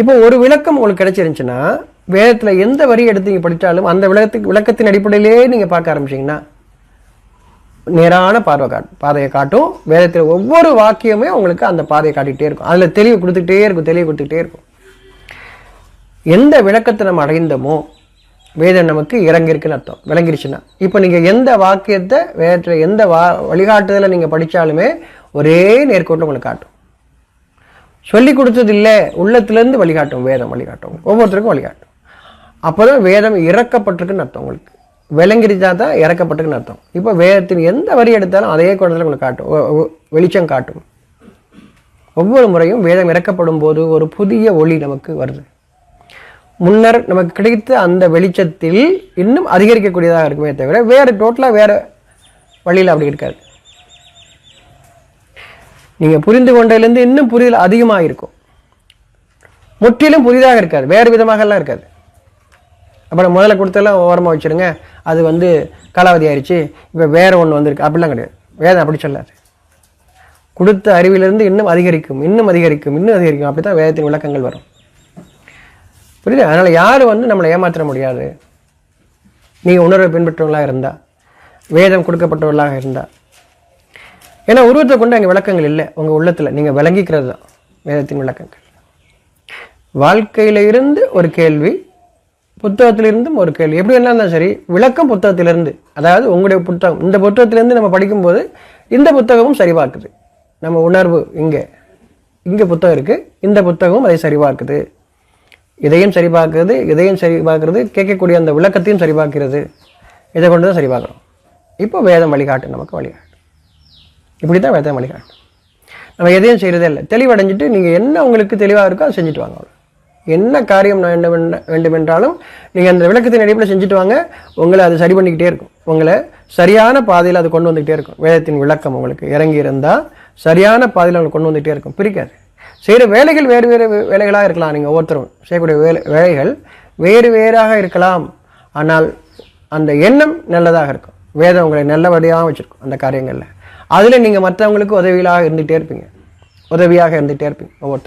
இப்போ ஒரு விளக்கம் உங்களுக்கு கிடைச்சிருந்துச்சுன்னா வேதத்தில் எந்த வரி எடுத்து நீங்கள் படித்தாலும் அந்த விளக்கத்துக்கு விளக்கத்தின் அடிப்படையிலே நீங்கள் பார்க்க ஆரம்பிச்சீங்கன்னா நேரான பார்வை காட்டும் பாதையை காட்டும். வேதத்தில் ஒவ்வொரு வாக்கியமே உங்களுக்கு அந்த பாதையை காட்டிகிட்டே இருக்கும். அதில் தெளிவு கொடுத்துக்கிட்டே இருக்கும் தெளிவு கொடுத்துக்கிட்டே இருக்கும். எந்த விளக்கத்தை நம்ம அடைந்தோமோ வேதம் நமக்கு இறங்கியிருக்குன்னு அர்த்தம். விளங்கிருச்சுன்னா. இப்போ நீங்கள் எந்த வாக்கியத்தை வேதத்தில் எந்த வா வழிகாட்டுதலை நீங்கள் படித்தாலுமே ஒரே நேர்கோட்டை உங்களுக்கு காட்டும். சொல்லி கொடுத்தது இல்லை உள்ளத்துலேருந்து வழிகாட்டும் வேதம் வழிகாட்டும் ஒவ்வொருத்தருக்கும் வழிகாட்டும். அப்போ தான் வேதம் இறக்கப்பட்டிருக்குன்னு அர்த்தம் உங்களுக்கு. விளங்கிருச்சா தான் இறக்கப்பட்டிருக்குன்னு அர்த்தம். இப்போ வேதத்தின் எந்த வரி எடுத்தாலும் அதே குணத்தில் உங்களுக்கு காட்டும். வெளிச்சம் காட்டும். ஒவ்வொரு முறையும் வேதம் இறக்கப்படும் போது ஒரு புதிய ஒளி நமக்கு வருது. முன்னர் நமக்கு கிடைத்த அந்த வெளிச்சத்தில் இன்னும் அதிகரிக்கக்கூடியதாக இருக்குமே தவிர வேறு டோட்டலாக வேறு வழியில் அப்படி இருக்காது. நீங்கள் புரிந்து கொண்டதுலேருந்து இன்னும் புரிதல் அதிகமாக இருக்கும் முற்றிலும் புதிதாக இருக்காது. வேறு விதமாகலாம் இருக்காது. அப்புறம் முதல்ல கொடுத்தெல்லாம் ஓரமாக வச்சிருங்க. அது வந்து காலாவதி ஆயிடுச்சு இப்போ வேறு ஒன்று வந்திருக்கு. அப்படிலாம் கிடையாது. வேதம் அப்படி சொல்லாது. கொடுத்த அறிவிலிருந்து இன்னும் அதிகரிக்கும். இன்னும் அதிகரிக்கும். இன்னும் அதிகரிக்கும். அப்படி தான் வேதத்தின் விளக்கங்கள் வரும். புரியுது? அதனால் யாரும் வந்து நம்மளை ஏமாற்ற முடியாது? நீங்கள் உணர்வை பின்பற்றவர்களாக இருந்தால் வேதம் கொடுக்கப்பட்டவர்களாக இருந்தால் ஏன்னா உருவத்தை கொண்டு அங்கே விளக்கங்கள் இல்லை. உங்கள் உள்ளத்தில் நீங்கள் விளங்கிக்கிறது தான் வேதத்தின் விளக்கங்கள். வாழ்க்கையில இருந்து ஒரு கேள்வி புத்தகத்திலிருந்தும் ஒரு கேள்வி. எப்படி என்ன இருந்தாலும் சரி விளக்கம் புத்தகத்திலிருந்து. அதாவது உங்களுடைய புத்தகம் இந்த புத்தகத்திலிருந்து நம்ம படிக்கும்போது இந்த புத்தகமும் சரிபார்க்குது. நம்ம உணர்வு இங்கே. இங்கே புத்தகம் இருக்குது இந்த புத்தகமும் அதை சரிபார்க்குது. இதையும் சரிபார்க்குறது இதையும் சரிபார்க்குறது கேட்கக்கூடிய அந்த விளக்கத்தையும் சரிபார்க்கிறது. இதை கொண்டு தான் சரிபார்க்குறோம் இப்போ வேதம் வழிகாட்டு நமக்கு வழிகாட்டு. இப்படி தான் வேதம் வழிகாட்டு. நம்ம எதையும் செய்கிறதே இல்லை. தெளிவடைஞ்சிட்டு நீங்கள் என்ன உங்களுக்கு தெளிவாக இருக்கோ அதை செஞ்சுட்டு வாங்க என்ன காரியம் வேண்டும் வேண்டுமென்றாலும் நீங்கள் அந்த விளக்கத்தின் அடிப்படையில் செஞ்சுட்டு வாங்க. உங்களை அது சரி பண்ணிக்கிட்டே இருக்கும். உங்களை சரியான பாதையில் அது கொண்டு வந்துக்கிட்டே இருக்கும். வேதத்தின் விளக்கம் உங்களுக்கு இறங்கி இருந்தால் சரியான பாதையில் உங்களுக்கு கொண்டு வந்துகிட்டே இருக்கும். பிரிக்காது. செய்கிற வேலைகள் வேறு வேறு வேலைகளாக இருக்கலாம். நீங்கள் ஒவ்வொருத்தரும் செய்யக்கூடிய வேலை வேலைகள் வேறு வேறாக இருக்கலாம். ஆனால் அந்த எண்ணம் நல்லதாக இருக்கும். வேதம் உங்களை நல்லபடியாக வச்சுருக்கும் அந்த காரியங்களில். அதில் நீங்கள் மற்றவங்களுக்கு உதவியாக இருந்துகிட்டே இருப்பீங்க. உதவியாக இருந்துகிட்டே இருப்பீங்க. ஒவ்வொருத்தரும்.